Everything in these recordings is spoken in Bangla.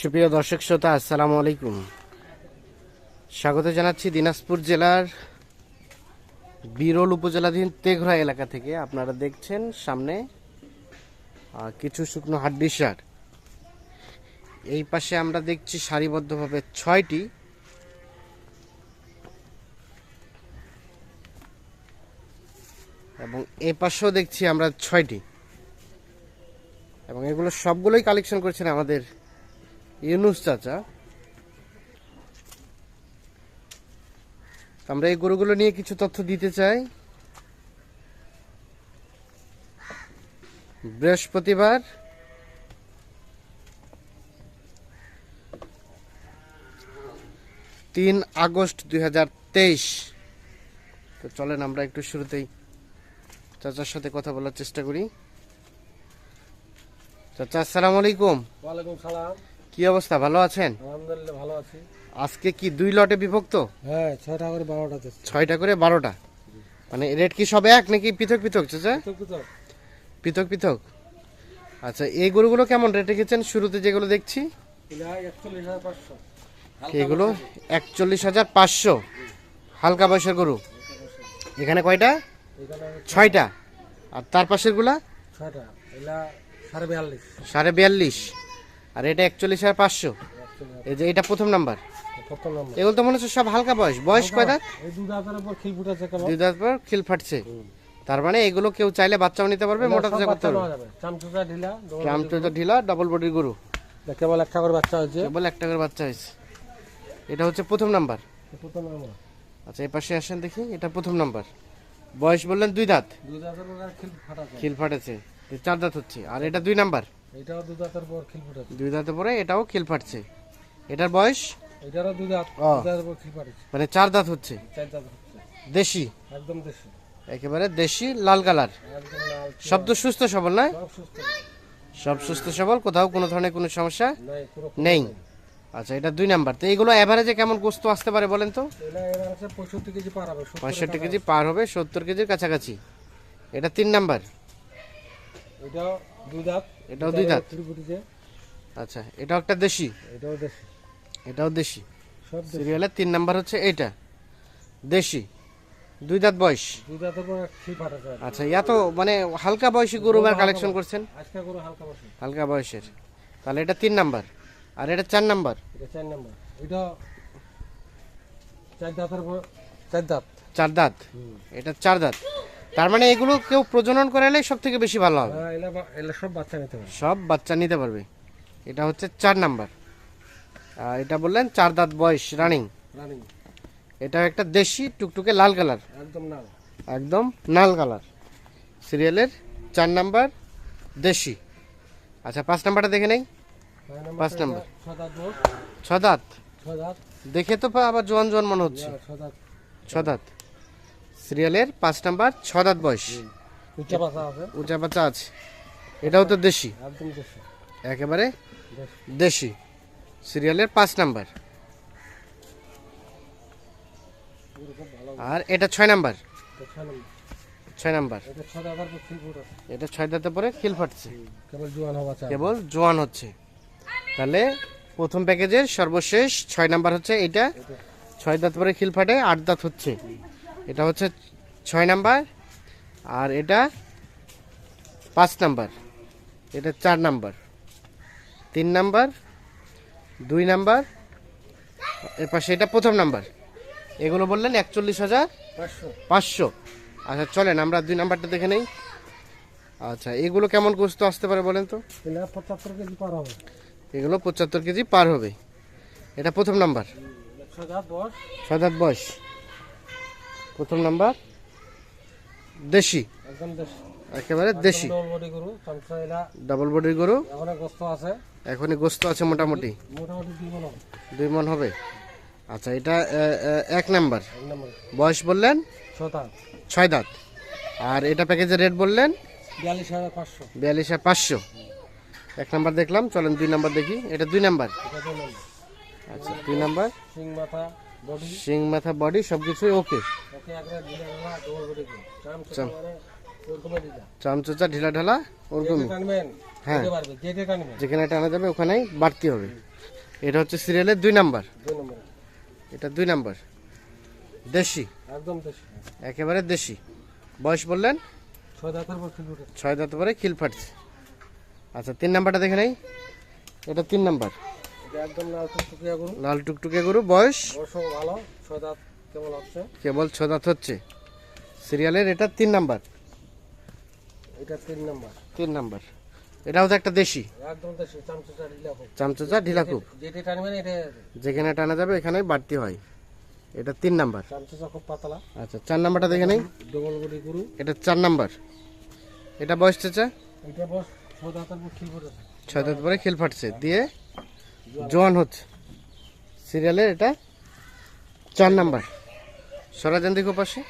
সুপ্রিয় দর্শক শ্রোতা, আসসালামু আলাইকুম। স্বাগত জানাচ্ছি দিনাজপুর জেলার বিরল উপজেলাধীন তেঘরা এলাকা থেকে। আপনারা দেখছেন সামনে কিছু শুকনো হাড্ডি সার। এই পাশে আমরা দেখছি সারিবদ্ধভাবে ছয়টি। এবং এ পাশেও দেখছি আমরা ছয়টি। এবং এগুলো সবগুলোই কালেকশন করছেন আমাদের ইউনুস চাচা, আমরা এই গরুগুলো নিয়ে কিছু তথ্য দিতে চাই। বৃহস্পতিবার তিন আগস্ট দুই হাজার তেইশ। তো চলেন আমরা একটু শুরুতেই চাচার সাথে কথা বলার চেষ্টা করি। চাচা, আসসালামু আলাইকুম। ওয়ালাইকুম সালাম। কি অবস্থা? ভালো আছেন? আলহামদুলিল্লাহ ভালো আছি। আজকে কি দুই লটে বিভক্ত? হ্যাঁ ছয়টা করে বারোটাতে ছয়টা করে বারোটা। মানে রেট কি সব এক নাকি পৃথক পৃথক চাচা? পৃথক পৃথক। আচ্ছা এই গরুগুলো কেমন রেট রেখেছেন শুরুতে যেগুলো দেখছি। এগুলো একচল্লিশ হাজার পাঁচশো। হালকা বয়সের গরু। এখানে কয়টা? ছয়টা। আর তার সাড়ে বিয়াল্লিশ। সাড়ে বিয়াল্লিশ। আর এটা একচল্লিশ হাজার পাঁচশো। এই যে এটা প্রথম নাম্বার। এগুলো তো মনে হচ্ছে সব হালকা বয়স। বয়স কয় দাঁত? দুই দাঁত পর খিল ফাটছে। তার মানে এগুলো কেউ চাইলে বাচ্চাও নিতে পারবে মোটা তাজা করতে পারবে। যাবে। ঢিলা ডাবল বডির গরু। কেবল একটা করে বাচ্চা হয়েছে। কেবল একটা করে বাচ্চা হয়েছে। এটা হচ্ছে প্রথম নাম্বার। প্রথম নম্বর। আচ্ছা এই পাশে আসেন দেখি এটা প্রথম নাম্বার। বয়স বললেন দুই দাঁত। খিল ফাটেছে। চার দাঁত হচ্ছে। আর এটা দুই নাম্বার। এটাও দুধ হাজার উপর খিল ফুটেছে দুই দাঁতে পরে এটাও খিল ফাটছে। এটার বয়স? এটারও হাত ও। দুধ হাজার উপর খিল ফাটেছে। মানে চার দাঁত হচ্ছে? চার দাঁত হচ্ছে। দেশি? একদম দেশি। একেবারে দেশি লাল কালার। সব তো সুস্থ সবল না সব সুস্থ সবল। কোথাও কোনো ধরনের কোনো সমস্যা নেই আচ্ছা এটা দুই নাম্বার। তো এগুলো অ্যাভারেজে কেমন গোস্ত আসতে পারে বলেন তো? পঁয়ষট্টি কেজি পার হবে পঁয়ষট্টি কেজি পার হবে সত্তর কেজির কাছাকাছি। এটা তিন নাম্বার। এটাও দুই দাঁত। এটাও দুই দাঁত। আচ্ছা এটাও একটা দেশি? এটাও দেশি। এটাও দেশি? সব সিরিয়ালের তিন নাম্বার হচ্ছে এইটা। দেশি? দুই দাঁত বয়স? দুই দাঁতের পর। আচ্ছা এত মানে হালকা বয়সী গরুবার কালেকশন করছেন? আজকে করে হালকা বসে হালকা বয়সের। তাহলে এটা তিন নাম্বার। আর এটা চার নাম্বার? এটা চার নম্বর। এটা চার দাঁতের পর চার দাঁত। চার দাঁত? এটা চার দাঁত। তার মানে এগুলো কেউ প্রজনন করালে সব থেকে বেশি ভালো হবে। হ্যাঁ সব বাচ্চা নিতে পারে সব বাচ্চা নিতে পারবে। এটা হচ্ছে চার নাম্বার। আর এটা বললেন চার দাঁত বয়স রানিং। রানিং। এটা একটা দেশি টুকটুকে লাল কালার। একদম একদম লাল কালার। সিরিয়ালের চার নাম্বার দেশি। আচ্ছা পাঁচ নাম্বারটা দেখে নেই? পাঁচ নাম্বার। ছ দাঁত বয়স। ছ দাঁত? ছ দাঁত। দেখে তো আবার জোয়ান জোয়ান মনে হচ্ছে। হ্যাঁ, ছ দাঁত। ছ দাঁত। সিরিয়ালের পাঁচ নাম্বার ছ দাঁত বয়স উচ্চা পাতা আছে। উঁচা এটাও তো দেশি। একেবারে দেশি। সিরিয়ালের পাঁচ নাম্বার। আর এটা ছয় নাম্বার। ছয় নম্বর। এটা ছয় দাঁতে পরে খিল ফাটছে কেবল জোয়ান হচ্ছে। তাহলে প্রথম প্যাকেজের সর্বশেষ ছয় নাম্বার হচ্ছে এটা। ছয় দাঁত পরে খিল ফাটে আট দাঁত হচ্ছে। এটা হচ্ছে ছয় নাম্বার আর এটা পাঁচ নাম্বার এটা চার নাম্বার তিন নাম্বার দুই নাম্বার এর পাশে এটা প্রথম নাম্বার এগুলো বললেন একচল্লিশ হাজার পাঁচশো। আচ্ছা চলেন আমরা দুই নাম্বারটা দেখে নেই। আচ্ছা এগুলো কেমন গোস্ত আসতে পারে বলেন তো? পঁচাত্তর কেজি পার হবে। এগুলো পঁচাত্তর কেজি পার হবে। এটা প্রথম নাম্বার। দাঁত বয়স। প্রথম নাম্বার? দেশি। একদম দেশি। একেবারে দেশি। ডবল বডির গরু এখন গোস্ত আছে। এখনই গোস্ত আছে মোটামুটি? মোটামুটি দুই মন হবে। দুই মন হবে? আচ্ছা এটা এক নাম্বার। এক নম্বর। বয়স বললেন? ছয় দাঁত। আর এটা প্যাকেজের রেট বললেন? বিয়াল্লিশ হাজার পাঁচশো। এক নাম্বার দেখলাম চলেন দুই নাম্বার দেখি। এটা দুই নাম্বার? এটা দুই নম্বর। আচ্ছা দুই নাম্বার। সিং মাথা। শিং মাথা বডি সব কিছুই ওকে চামচোচা ঢিলা ঢালা ওরকমই হ্যাঁ। যেখানে টানা যাবে ওখানেই বাড়তি হবে এটা হচ্ছে সিরিয়ালের দুই নাম্বার এটা দুই নাম্বার দেশি একদম দেশি একেবারে দেশি বয়স বললেন ছয় দাঁত পরে খিল ফাটছে আচ্ছা তিন নাম্বারটা দেখে নেই এটা তিন নাম্বার একদম লাল টুকটুকিয়া গরু। লাল টুকটুকে গরু বয়স? ভালো ছয় দাঁত কেমন হচ্ছে। কেবল দাঁত হচ্ছে। সিরিয়ালের এটা তিন নাম্বার? এটা তিন নম্বর। তিন নাম্বার। এটাও তো একটা দেশি? একদম দেশি চামচোচা ঢিলা টানবেন এটা যেখানে টানা যাবে এখানে বাড়তি হয়। এটা তিন নাম্বার। খুব পাতলা। আচ্ছা চার নাম্বারটা দেখে নেই। ডবল বডি গরু। এটা চার নাম্বার। এটা বয়স চাচা? এটা ছয় দাঁতের পর খিল উঠেছে ছয় দাঁত পরে খিল ফাটছে। দিয়ে জোয়ান হচ্ছে। সিরিয়ালের এটা চার নাম্বার। সরাজান দিকে পাশে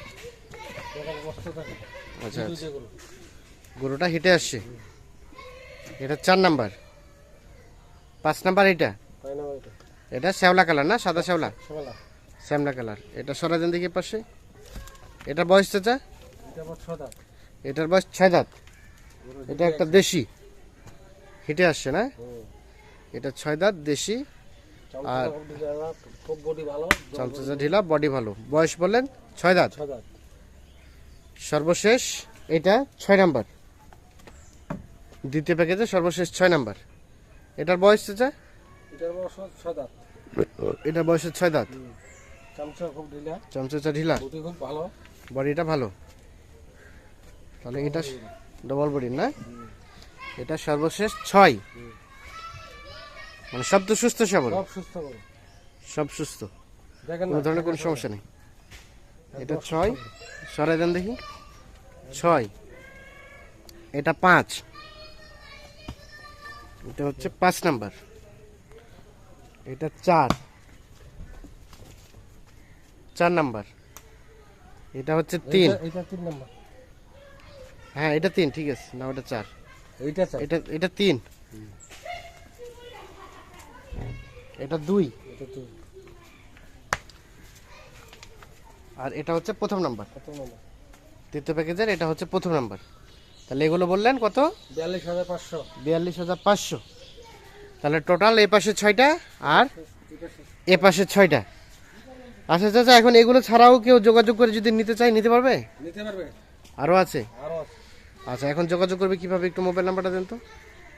আচ্ছা আচ্ছা। গরুটা হিটে আসছে। এটা চার নাম্বার। পাঁচ নাম্বার এটা? এটা শ্যাওলা কালার না? সাদা শ্যাওলা? শ্যামলা কালার। এটা সরাজান দিকে পাশে এটা বয়স চাচা? এটার বয়স ছয় দাঁত। এটা একটা দেশি। হিটে আসছে না। এটা ছয় দাঁত দেশি। আর- খুব ঢিলা, বডি ভালো। ঢিলা বডি ভালো বয়স বললেন ছয় দাঁত। সর্বশেষ এটা ছয় নাম্বার। দ্বিতীয় প্যাকেজে সর্বশেষ ছয় নাম্বার। এটার বয়স চাচা? এটার বয়স ছয় দাঁত। এটা বয়সের ছয় দাঁত। চামচা ঢিলা। বডিটা ভালো। তাহলে এটা ডবল বডি না। এটা সর্বশেষ ছয়। মানে সব তো সুস্থ সবল। সব সুস্থ গরু সব সুস্থ। কোনো ধরনের কোনো সমস্যা নেই। এটা ছয়। সরাই দেন দেখি। ছয়। এটা পাঁচ। এটা হচ্ছে পাঁচ নাম্বার। এটা চার। চার নাম্বার। এটা হচ্ছে তিন। নম্বর। হ্যাঁ এটা তিন ঠিক আছে। না ওটা চার। এটা এটা তিন। এটা দুই। এটা আর এটা হচ্ছে প্রথম নাম্বার। তৃতীয় প্যাকেজের এটা হচ্ছে প্রথম নাম্বার। তাহলে এগুলো বললেন কত? বিয়াল্লিশ হাজার পাঁচশো। বিয়াল্লিশ হাজার পাঁচশো। তাহলে টোটাল এ পাশে ছয়টা আর এ পাশে ছয়টা। আচ্ছা চাচা এখন এগুলো ছাড়াও কেউ যোগাযোগ করে যদি নিতে চায় নিতে পারবে? নিতে পারবে। আরও আছে? আরও আছে। আচ্ছা এখন যোগাযোগ করবে কীভাবে? একটু মোবাইল নাম্বারটা দেন তো।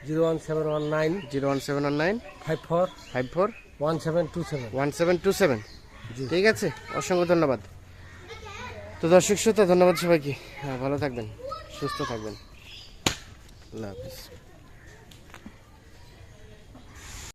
Zero one seven one nine zero one seven one nine five four five four one seven two seven one seven two seven ঠিক আছে? অসংখ্য ধন্যবাদ। তো দর্শক শ্রোতা ধন্যবাদ সবাইকে। হ্যাঁ ভালো থাকবেন সুস্থ থাকবেন। আল্লাহ হাফিজ।